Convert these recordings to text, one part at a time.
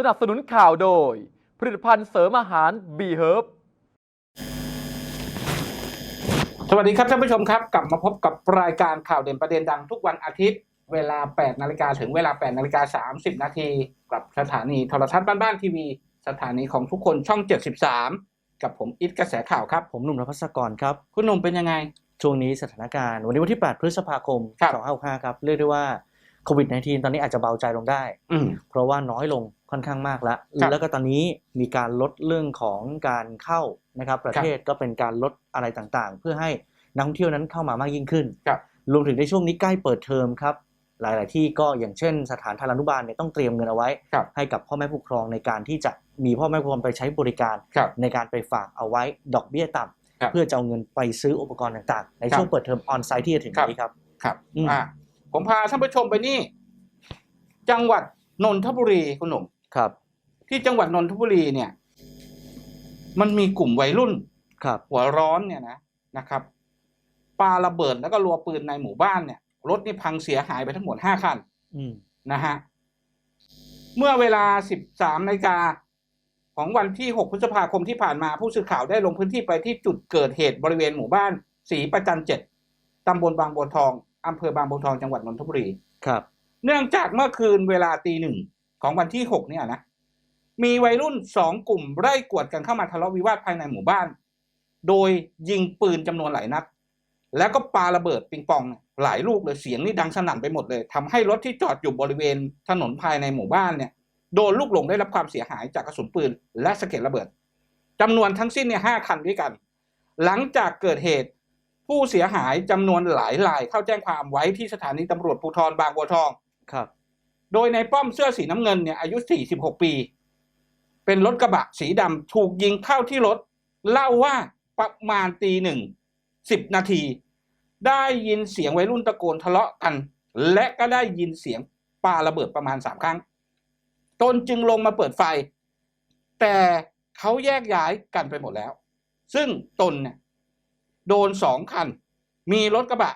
สนับสนุนข่าวโดย ผลิตภัณฑ์เสริมอาหาร B Herb สวัสดีครับท่านผู้ชมครับ กลับมาพบกับรายการข่าวเด่นประเด็นดังทุกวันอาทิตย์ เวลา 8 นาฬิกาถึงเวลา 8 นาฬิกา 30 นาทีกับสถานีโทรทัศน์บ้านๆทีวี สถานีของทุกคนช่อง 73 กับผมอิทกระแสข่าวครับ ผมหนุ่มนภัสกรครับ คุณหนุ่มเป็นยังไง ช่วงนี้สถานการณ์ วันนี้วันที่ 8 พฤษภาคม ครับ 2565 ครับ เรียกได้ว่าโควิด -19 ตอนนี้อาจจะเบาใจลงได้ อืมเพราะว่าน้อยลง ค่อนข้างมากแล้วครับแล้วก็ตอนนี้มีการลดเรื่องของการเข้านะครับประเทศก็เป็นการลดอะไรต่างๆ เพื่อให้นักท่องเที่ยวนั้นเข้ามามากยิ่งขึ้นครับรวมถึงในช่วงนี้ใกล้เปิดเทอมครับหลาย ๆ ที่ก็อย่างเช่น สถานทารานุบาลเนี่ยต้องเตรียมเงินเอาไว้ครับให้กับพ่อแม่ผู้ปกครองในการที่จะมีพ่อแม่ผู้ปกครองไปใช้บริการครับในการไปฝากเอาไว้ดอกเบี้ยต่ำครับเพื่อจะเอาเงินไปซื้ออุปกรณ์ต่าง ๆ ในช่วงเปิดเทอมออนไซต์ที่จะถึงครับนี้ครับครับอืมอ่าผมพาท่านผู้ชมไปนี่ จังหวัดนนทบุรีคุณหนุ่ม ครับ ที่จังหวัดนนทบุรีเนี่ย มันมีกลุ่มวัยรุ่นครับหัวร้อนเนี่ยนะนะครับปาระเบิดแล้วก็รัวปืนในหมู่บ้านเนี่ย รถนี่พังเสียหายไปทั้งหมดห้าคันอืมนะฮะเมื่อเวลา13นาฬิกาของวันที่ 6 พฤษภาคมที่ผ่านมาผู้สื่อข่าวได้ลงพื้นที่ไปที่จุดเกิดเหตุบริเวณหมู่บ้านศรีประจันเจ็ดตำบลบางบัวทองอำเภอบางบัวทองจังหวัดนนทบุรีครับ เนื่องจากเมื่อคืนเวลาตีหนึ่ง ของวันที่หกเนี่ยนะมีวัยรุ่นสองกลุ่มไล่กวดกันเข้ามาทะเลาะวิวาทภายในหมู่บ้าน โดยยิงปืนจำนวนหลายนัด แล้วก็ปาระเบิดปิงปองหลายลูกเลยเสียงนี่ดังสนั่นไปหมดเลยทำให้รถที่จอดอยู่บริเวณถนนภายในหมู่บ้านเนี่ยโดนลูกหลงได้รับความเสียหายจากกระสุนปืน และสะเก็ดระเบิดจำนวนทั้งสิ้นเนี่ยห้าคันด้วยกัน หลังจากเกิดเหตุ ผู้เสียหายจำนวนหลายรายเข้าแจ้งความไว้ที่สถานีตำรวจภูธรบางบัวทองครับ โดยในป้อมเสื้อสีน้ำเงินเนี่ยอายุ 46 ปี เป็นรถกระบะสีดำถูกยิงเข้าที่รถ เล่าว่าประมาณตีหนึ่งสิบนาที ได้ยินเสียงวัยรุ่นตะโกนทะเลาะกัน และก็ได้ยินเสียงปาระเบิดประมาณสามครั้ง ตนจึงลงมาเปิดไฟ แต่เขาแยกย้ายกันไปหมดแล้ว ซึ่งตนเนี่ยโดนสองคัน มีรถกระบะ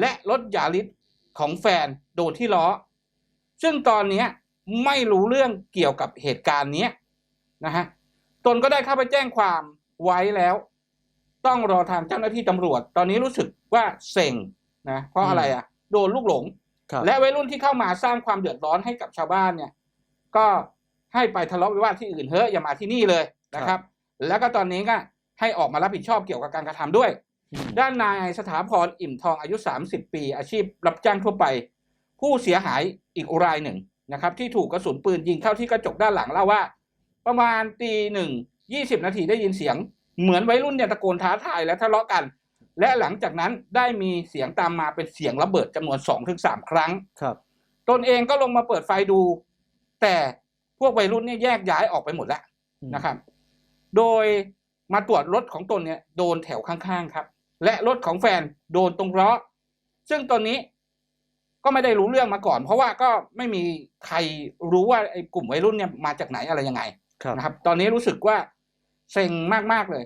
และรถยาริสของแฟนโดนที่ล้อ ซึ่งตอนเนี้ยไม่รู้เรื่องเกี่ยวกับเหตุการณ์เนี้ยนะฮะตนก็ได้เข้าไปแจ้งความไว้แล้ว ต้องรอทางเจ้าหน้าที่ตำรวจ ตอนนี้รู้สึกว่าเซ็งนะเพราะอะไรอะ โดนลูกหลงครับและวัยรุ่นที่เข้ามาสร้างความเดือดร้อนให้กับชาวบ้านเนี่ย ก็ให้ไปทะเลาะวิวาทที่อื่นเฮ้ยอย่ามาที่นี่เลยนะครับ แล้วก็ตอนนี้ก็ให้ออกมารับผิดชอบเกี่ยวกับการกระทำด้วยอืมด้านนายสถาพรอิ่มทองอายุ 30 ปี อาชีพรับจ้างทั่วไป ผู้เสียหายอีกรายหนึ่งนะครับที่ถูกกระสุนปืนยิงเข้าที่กระจกด้านหลังเล่าว่า ประมาณตีหนึ่งยี่สิบนาทีได้ยินเสียง เหมือนวัยรุ่นเนี่ยตะโกนท้าทายและทะเลาะกัน และหลังจากนั้นได้มีเสียงตามมาเป็นเสียงระเบิดจำนวนสองถึงสามครั้งครับ ตนเองก็ลงมาเปิดไฟดู แต่พวกวัยรุ่นเนี่ยแยกย้ายออกไปหมดแล้วอืมนะครับ โดยมาตรวจรถของตนเนี่ยโดนแถวข้างๆครับ และรถของแฟนโดนตรงล้อซึ่งตอนนี้ ก็ไม่ได้รู้เรื่องมาก่อน เพราะว่าก็ไม่มีใครรู้ว่าไอ้กลุ่มวัยรุ่นเนี่ยมาจากไหนอะไรยังไงครับ นะครับ ตอนนี้รู้สึกว่าเซ็งมากๆเลย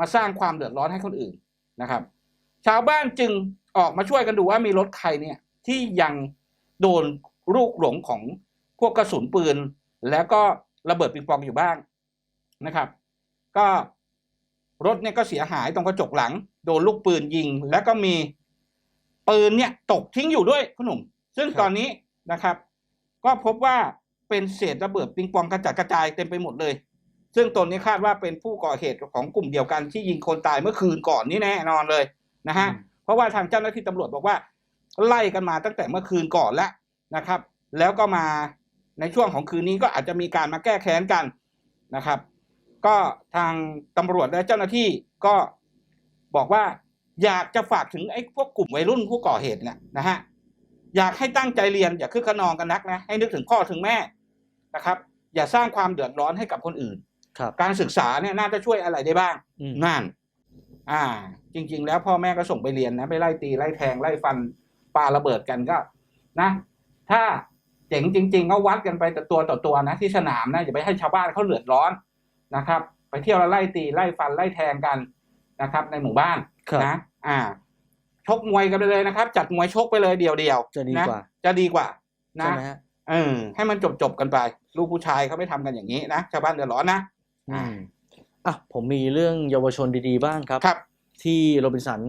มาสร้างความเดือดร้อนให้คนอื่นนะครับ ชาวบ้านจึงออกมาช่วยกันดูว่ามีรถใครเนี่ย ที่ยังโดนลูกหลงของพวกกระสุนปืน แล้วก็ระเบิดปิงปองอยู่บ้างนะครับ ก็รถเนี่ยก็เสียหายตรงกระจกหลัง โดนลูกปืนยิง แล้วก็มี ปืนเนี่ยตกทิ้งอยู่ด้วยคุณหนุ่ม ซึ่งครับตอนนี้นะครับ ก็พบว่าเป็นเศษระเบิดปิงปองกระจัดกระจายเต็มไปหมดเลย ซึ่งตนนี้คาดว่าเป็นผู้ก่อเหตุของกลุ่มเดียวกันที่ยิงคนตายเมื่อคืนก่อนนี่แน่นอนเลยนะฮะเพราะว่าทางเจ้าหน้าที่ตำรวจบอกว่า ไล่กันมาตั้งแต่เมื่อคืนก่อนแล้วนะครับ แล้วก็มาในช่วงของคืนนี้ก็อาจจะมีการมาแก้แค้นกันนะครับ ก็ทางตำรวจและเจ้าหน้าที่ก็บอกว่า อยากจะฝากถึงไอ้พวกกลุ่มวัยรุ่นผู้ก่อเหตุเนี่ยนะฮะอยากให้ตั้งใจเรียนอย่าคึกขนองกันนักนะให้นึกถึงพ่อถึงแม่นะครับ อย่าสร้างความเดือดร้อนให้กับคนอื่นครับการศึกษาเนี่ยน่าจะช่วยอะไรได้บ้างอืมนั่น อ่า จริง ๆ แล้วพ่อแม่ก็ส่งไปเรียนนะไปไล่ตีไล่แทงไล่ฟันปาระเบิดกันก็ นะ ถ้าเจ๋งจริง ๆ ก็วัดกันไปแต่ตัวต่อตัวนะที่สนามนะอย่าไปให้ชาวบ้านเขาเดือดร้อนนะครับ ไปเที่ยวแล้วไล่ตีไล่ฟันไล่แทงกันนะครับ ในหมู่บ้านครับ นะอ่า ชกมวยกันไปเลยนะครับ จัดมวยชกไปเลยเดียวๆจะดีนกว่า จะดีกว่าใช่นะไหมฮะเออให้มันจบจบๆกันไป ลูกผู้ชายเขาไม่ทำกันอย่างนี้นะชาวบ้านเดือดร้อนนะอืมอะผมมีเรื่องเยาวชนดีๆบ้างครับ ครับ ที่โรบินสัน